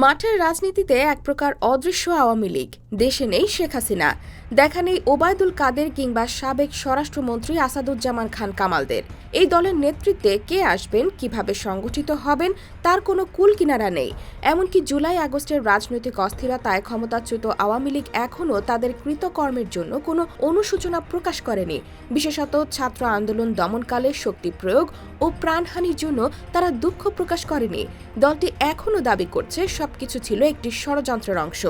মাঠের রাজনীতিতে এক প্রকার অদৃশ্য আওয়ামী লীগ। দেশে নেই শেখ হাসিনা। দেখা নেই ওবায়দুল কাদের কিংবা সাবেক স্বরাষ্ট্রমন্ত্রী আসাদুজ্জামান খান কামালদের। এই দলের নেতৃত্বে কে আসবেন, কীভাবে সংগঠিত হবেন, তার কোনো কুল কিনারা নেই। এমনকি জুলাই আগস্টের রাজনৈতিক অস্থিরতায় ক্ষমতাচ্যুত আওয়ামী লীগ এখনও তাদের কৃতকর্মের জন্য কোনো অনুসূচনা প্রকাশ করেনি। বিশেষত ছাত্র আন্দোলন দমনকালে শক্তি প্রয়োগ ও প্রাণহানির জন্য তারা দুঃখ প্রকাশ করেনি। দলটি এখনও দাবি করছে সবকিছু ছিল একটি ষড়যন্ত্রের অংশ।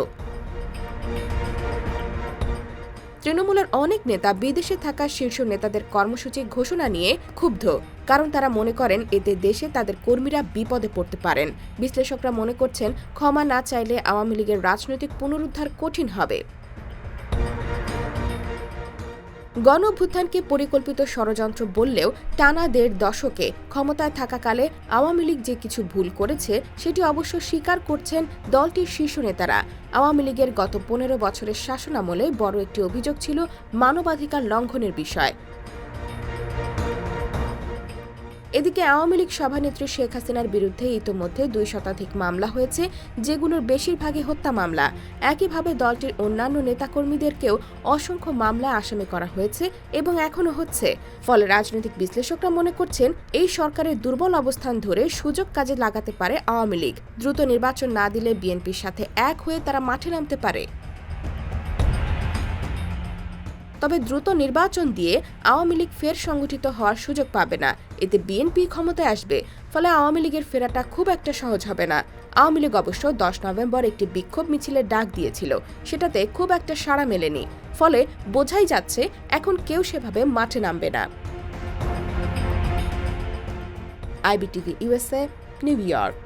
তৃণমূলের অনেক নেতা বিদেশে থাকা শীর্ষ নেতাদের কর্মসূচি ঘোষণা নিয়ে ক্ষুব্ধ, কারণ তারা মনে করেন এতে দেশে তাদের কর্মীরা বিপদে পড়তে পারেন। বিশ্লেষকরা মনে করছেন, ক্ষমা না চাইলে আওয়ামী লীগের রাজনৈতিক পুনরুদ্ধার কঠিন হবে। গণ অভ্যুত্থানকে পরিকল্পিত ষড়যন্ত্র বললেও টানা দেড় দশকে ক্ষমতায় থাকাকালে আওয়ামী লীগ যে কিছু ভুল করেছে, সেটি অবশ্য স্বীকার করছেন দলটির শীর্ষ নেতারা। আওয়ামী লীগের গত পনেরো বছরের শাসনামলে বড় একটি অভিযোগ ছিল মানবাধিকার লঙ্ঘনের বিষয়। এদিকে আওয়ামী লীগ সভানেত্রী শেখ হাসিনার বিরুদ্ধে ইতোমধ্যে দুই শতাধিক মামলা হয়েছে, যেগুলোর বেশিরভাগই হত্যা মামলা। একইভাবে দলটির অন্যান্য নেতাকর্মীদেরকেও অসংখ্য মামলায় আসামি করা হয়েছে এবং এখনও হচ্ছে। ফলে রাজনৈতিক বিশ্লেষকরা মনে করছেন, এই সরকারের দুর্বল অবস্থান ধরে সুযোগ কাজে লাগাতে পারে আওয়ামী লীগ। দ্রুত নির্বাচন না দিলে বিএনপির সাথে এক হয়ে তারা মাঠে নামতে পারে। তবে দ্রুত নির্বাচন দিয়ে আওয়ামী লীগ ফের সংগঠিত হওয়ার সুযোগ পাবে না। এতে বিএনপি ক্ষমতায় আসবে, ফলে আওয়ামী লীগের ফেরাটা খুব একটা সহজ হবে না। আওয়ামী লীগ অবশ্য দশ নভেম্বর একটি বিক্ষোভ মিছিলের ডাক দিয়েছিল। সেটাতে খুব একটা সাড়া মেলেনি, ফলে বোঝাই যাচ্ছে এখন কেউ সেভাবে মাঠে নামবে না। IBTV USA New York.